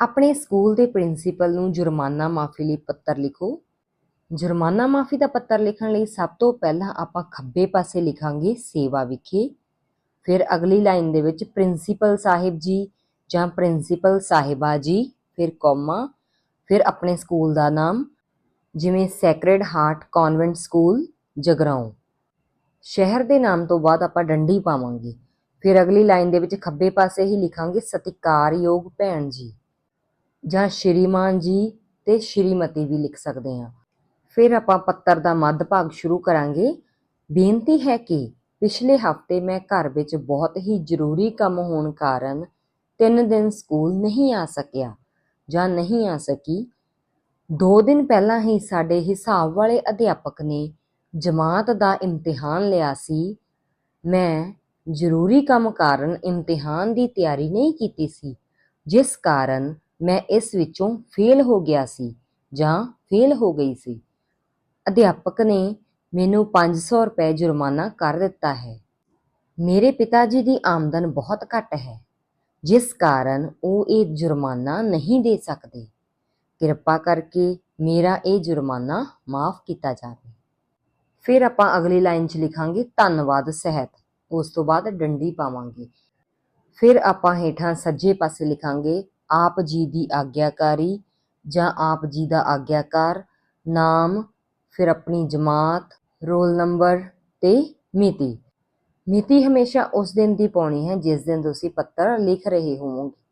ਆਪਣੇ ਸਕੂਲ ਦੇ ਪ੍ਰਿੰਸੀਪਲ ਨੂੰ ਜੁਰਮਾਨਾ ਮਾਫੀ ਲਈ ਪੱਤਰ ਲਿਖੋ। ਜੁਰਮਾਨਾ ਮਾਫੀ ਦਾ ਪੱਤਰ ਲਿਖਣ ਲਈ ਸਭ ਤੋਂ ਪਹਿਲਾਂ ਆਪਾਂ ਖੱਬੇ ਪਾਸੇ ਲਿਖਾਂਗੇ ਸੇਵਾ ਵਿਖੇ। ਫਿਰ ਅਗਲੀ ਲਾਈਨ ਦੇ ਵਿੱਚ ਪ੍ਰਿੰਸੀਪਲ ਸਾਹਿਬ ਜੀ ਜਾਂ ਪ੍ਰਿੰਸੀਪਲ ਸਾਹਿਬਾ ਜੀ, ਫਿਰ ਕੋਮਾ, ਫਿਰ ਆਪਣੇ ਸਕੂਲ ਦਾ ਨਾਮ, ਜਿਵੇਂ Sacred Heart Convent school, Jagraon. ਸ਼ਹਿਰ ਦੇ ਨਾਮ ਤੋਂ ਬਾਅਦ ਆਪਾਂ ਡੰਡੀ ਪਾਵਾਂਗੇ। ਫਿਰ ਅਗਲੀ ਲਾਈਨ ਦੇ ਵਿੱਚ ਖੱਬੇ ਪਾਸੇ ਹੀ ਲਿਖਾਂਗੇ ਸਤਿਕਾਰਯੋਗ ਭੈਣ ਜੀ। ਜਾਂ ਸ਼੍ਰੀਮਾਨ ਜੀ ਤੇ ਸ਼੍ਰੀਮਤੀ ਵੀ ਲਿਖ ਸਕਦੇ ਹਾਂ। ਫਿਰ ਆਪਾਂ ਪੱਤਰ ਦਾ ਮੱਧ ਭਾਗ ਸ਼ੁਰੂ ਕਰਾਂਗੇ। ਬੇਨਤੀ ਹੈ ਕਿ ਪਿਛਲੇ ਹਫ਼ਤੇ ਮੈਂ ਘਰ ਵਿੱਚ ਬਹੁਤ ਹੀ ਜ਼ਰੂਰੀ ਕੰਮ ਹੋਣ ਕਾਰਨ ਤਿੰਨ ਦਿਨ ਸਕੂਲ ਨਹੀਂ ਆ ਸਕਿਆ ਜਾਂ ਨਹੀਂ ਆ ਸਕੀ। ਦੋ ਦਿਨ ਪਹਿਲਾਂ ਹੀ ਸਾਡੇ ਹਿਸਾਬ ਵਾਲੇ ਅਧਿਆਪਕ ਨੇ ਜਮਾਤ ਦਾ ਇਮਤਿਹਾਨ ਲਿਆ ਸੀ। ਮੈਂ ਜ਼ਰੂਰੀ ਕੰਮ ਕਾਰਨ ਇਮਤਿਹਾਨ ਦੀ ਤਿਆਰੀ ਨਹੀਂ ਕੀਤੀ ਸੀ, ਜਿਸ ਕਾਰਨ ਮੈਂ ਇਸ ਵਿੱਚੋਂ ਫੇਲ ਹੋ ਗਿਆ ਸੀ ਜਾਂ ਫੇਲ ਹੋ ਗਈ ਸੀ। ਅਧਿਆਪਕ ਨੇ ਮੈਨੂੰ 500 ਰੁਪਏ ਜੁਰਮਾਨਾ ਕਰ ਦਿੱਤਾ ਹੈ। ਮੇਰੇ ਪਿਤਾ ਜੀ ਦੀ ਆਮਦਨ ਬਹੁਤ ਘੱਟ ਹੈ, ਜਿਸ ਕਾਰਨ ਉਹ ਇਹ ਜੁਰਮਾਨਾ ਨਹੀਂ ਦੇ ਸਕਦੇ। ਕਿਰਪਾ ਕਰਕੇ ਮੇਰਾ ਇਹ ਜੁਰਮਾਨਾ ਮਾਫ ਕੀਤਾ ਜਾਵੇ। ਫਿਰ ਆਪਾਂ ਅਗਲੀ ਲਾਈਨ 'ਚ ਲਿਖਾਂਗੇ, ਧੰਨਵਾਦ ਸਹਿਤ। ਉਸ ਤੋਂ ਬਾਅਦ ਡੰਡੀ ਪਾਵਾਂਗੇ। ਫਿਰ ਆਪਾਂ ਹੇਠਾਂ ਸੱਜੇ ਪਾਸੇ ਲਿਖਾਂਗੇ ਆਪ ਜੀ ਦੀ ਆਗਿਆਕਾਰੀ ਜਾਂ ਆਪ ਜੀ ਦਾ ਆਗਿਆਕਾਰ, ਨਾਮ ਫਿਰ ਆਪਣੀ ਜਮਾਤ, ਰੋਲ ਨੰਬਰ ਤੇ ਮਿਤੀ। ਮਿਤੀ ਹਮੇਸ਼ਾ ਉਸ ਦਿਨ ਦੀ ਪਾਉਣੀ ਹੈ ਜਿਸ ਦਿਨ ਤੁਸੀਂ ਪੱਤਰ ਲਿਖ ਰਹੇ ਹੋਵੋਗੇ।